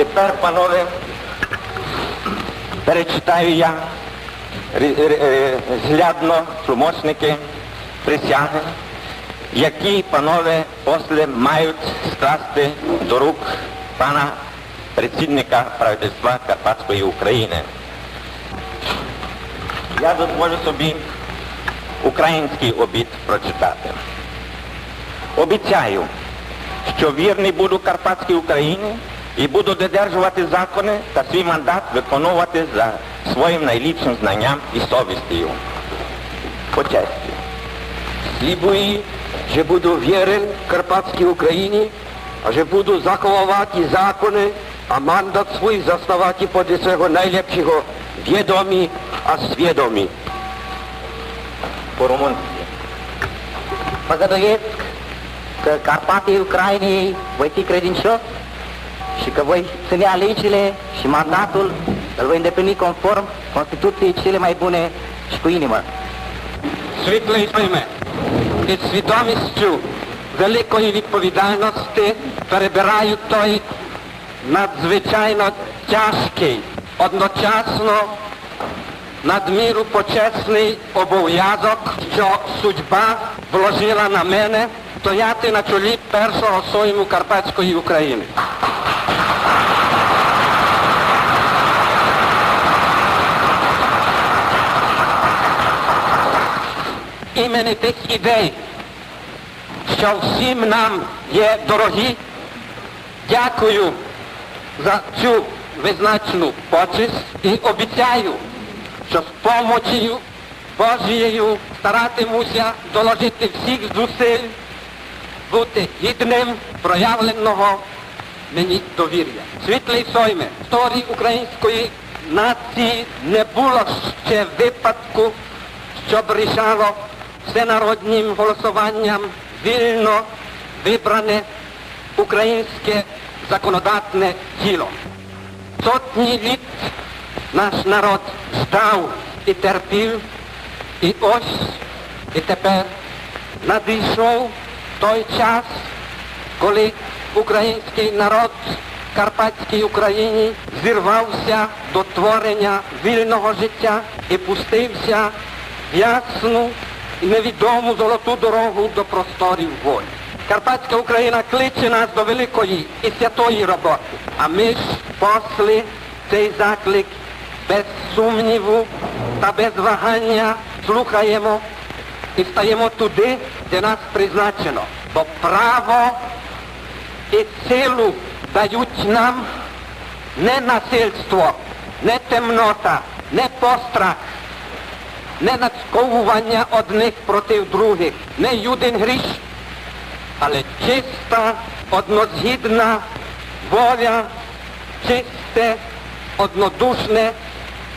тепер, панове, перечитаю я зглядно тлумочники присяги, які, панове, після мають скласти до рук пана предсідника правительства Карпатської України. Я дозволю собі український обід прочитати. Обіцяю, що вірний буду Карпатській Україні і буду додержувати закони та свій мандат виконувати за своїм найліпшим знанням і совістю. По честі. Слібуji, že budu věren Karpatské Ukrajině a že budu zachovávat zákony a mandat svůj zastávat podle svého nejlepšího vědomí a svědomí. По-румунськи. Păgăduiesc că Carpatii Ucrainei voi fi și că voi ține legile și mandatul îl voi îndeplini conform Constituției cele mai bune și cu inimă. Світлими і свідомістю великої відповідальності перебираю той надзвичайно тяжкий, одночасно надміру почесний обов'язок, що судьба вложила на мене стояти на чолі першого сойму Карпатської України. Імені тих ідей, що всім нам є дорогі, дякую за цю визначену почесть і обіцяю, що з помочею Божією старатимуся доложити всіх зусиль, бути гідним проявленого мені довір'я. Світлий сойме, історії української нації не було ще випадку, щоб рішало всенароднім голосуванням вільно вибране українське законодатне тіло. Сотні літ наш народ ждав і терпів, і ось і тепер надійшов той час, коли український народ в Карпатській Україні зірвався до творення вільного життя і пустився в ясну і невідому золоту дорогу до просторів волі. Карпатська Україна кличе нас до великої і святої роботи, а ми ж посли цей заклик без сумніву та без вагання слухаємо і стаємо туди, де нас призначено. Бо право і силу дають нам не насильство, не темнота, не пострах, не нацьковування одних проти других, не юдин гріш, але чиста, однозгідна воля, чисте, однодушне,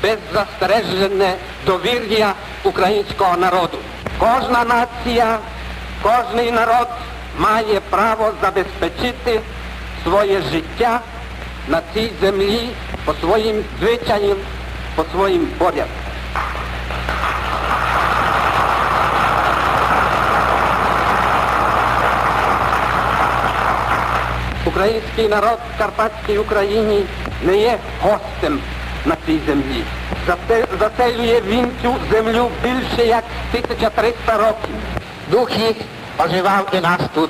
беззастережене довір'я українського народу. Кожна нація, кожний народ має право забезпечити своє життя на цій землі по своїм звичаям, по своїм порядкам. Український народ в Карпатській Україні не є гостем на цій землі. Заселює він цю землю більше як 1300 років. Duch ich ożywał i nas тут,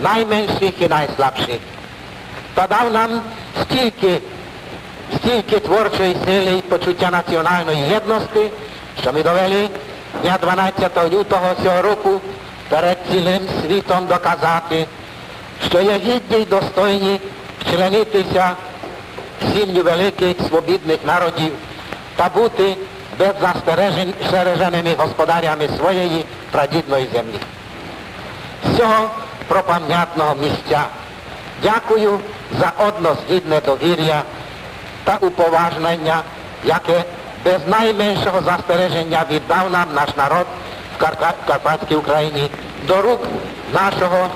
najmęższych i najsłabszych. To dał nam стільки, стільки творчої сили і почуття національної єдності, що ми довели дня 12 лютого цього року перед цілим світом доказати, що є гідні й достойні вчленитися в сім'ю великих свобідних народів та бути беззастереженими господарями своєї прадідної землі. З цього пропам'ятного місця дякую за однозгідне довір'я та уповажнення, яке без найменшого застереження віддав нам наш народ в Карпатській Україні до рук нашого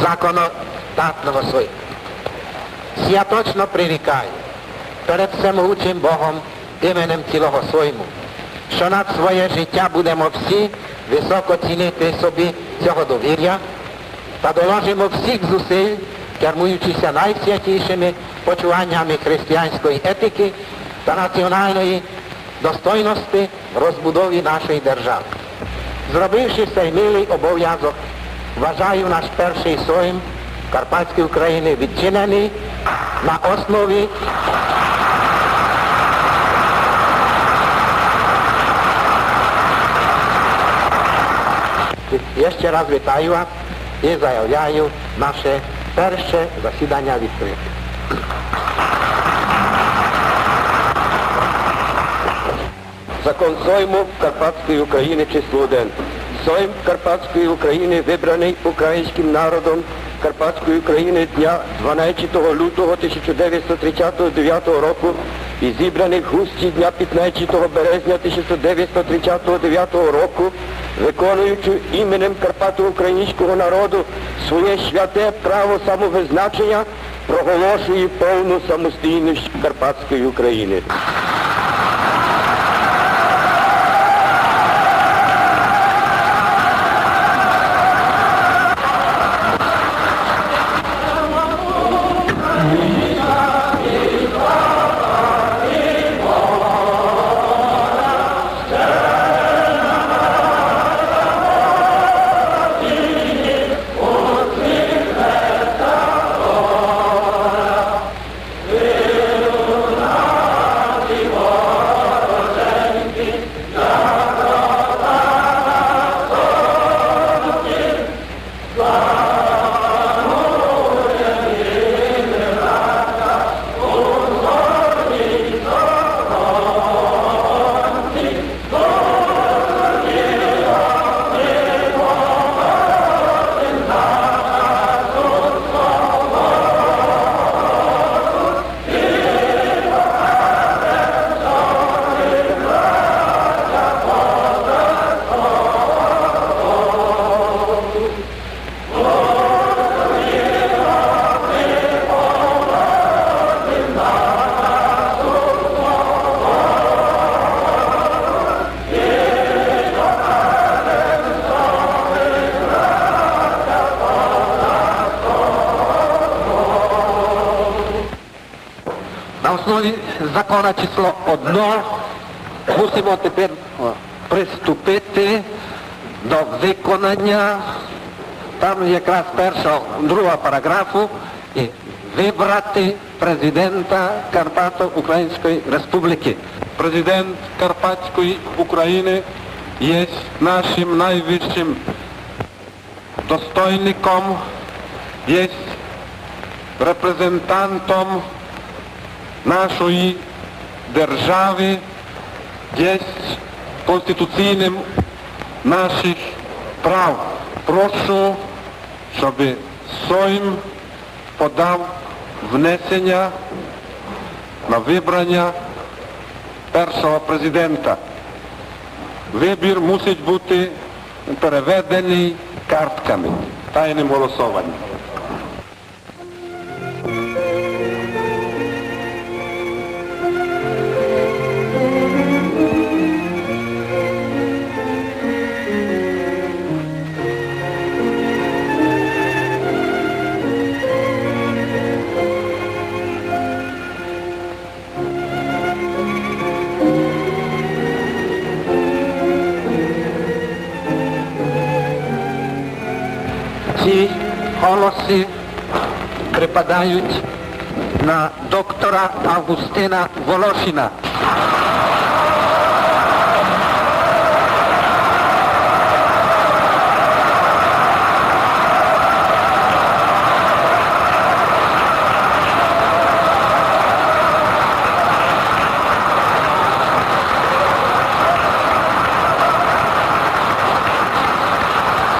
законодатного суду. Святочно прирікаю перед всемогучим Богом іменем цілого Сойму, що над своє життя будемо всі високо цінити собі цього довір'я та доложимо всіх зусиль, кермуючися найсвятішими почуваннями християнської етики та національної достойності в розбудові нашої держави. Зробивши цей милий обов'язок, вважаю наш перший соєм Карпатської України відчинений на основі Я ще раз вітаю вас і заявляю наше перше засідання відкрите. Закон Сойму Карпатської України число 1. Сойм Карпатської України вибраний українським народом Карпатської України дня 12 лютого 1939 року і зібраний в густі дня 15 березня 1939 року, виконуючи іменем Карпато-українського народу своє святе право самовизначення, проголошує повну самостійність Карпатської України. Закона число 1 мусимо тепер приступити до виконання. Там якраз першого, другого параграфу. І вибрати президента Карпато-Української Республіки. Президент Карпатської України є нашим найвищим достойником, є репрезентантом нашої держави, є конституційним наших прав. Прошу, щоб Сойм подав внесення на вибрання першого президента. Вибір мусить бути переведений картками, тайним голосуванням. Ці голоси припадають на доктора Августина Волошина.